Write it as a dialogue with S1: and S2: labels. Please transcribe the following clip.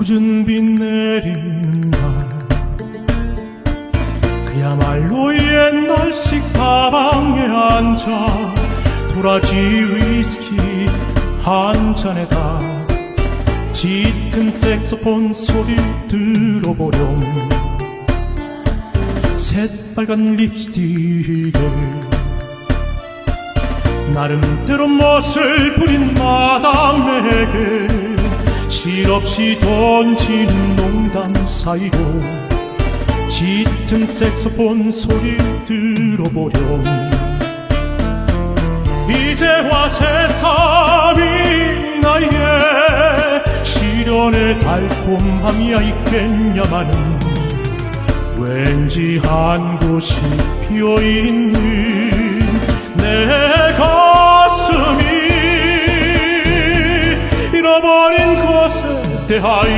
S1: 굳은 비 내리는 날 그야말로 옛날식 다방에 앉아 도라지 위스키 한 잔에다. 짙은 색소폰 소리 들어보렴. 새빨간 립스틱에 나름대로 멋을 부린 마담에게 실없이 던지는 농담 사이로 짙은 색소폰 소리 들어보렴. 이제와 제3이 나의 시련의 달콤함이야 있겠냐마는 왠지 한 곳이 비어있는 cose te hai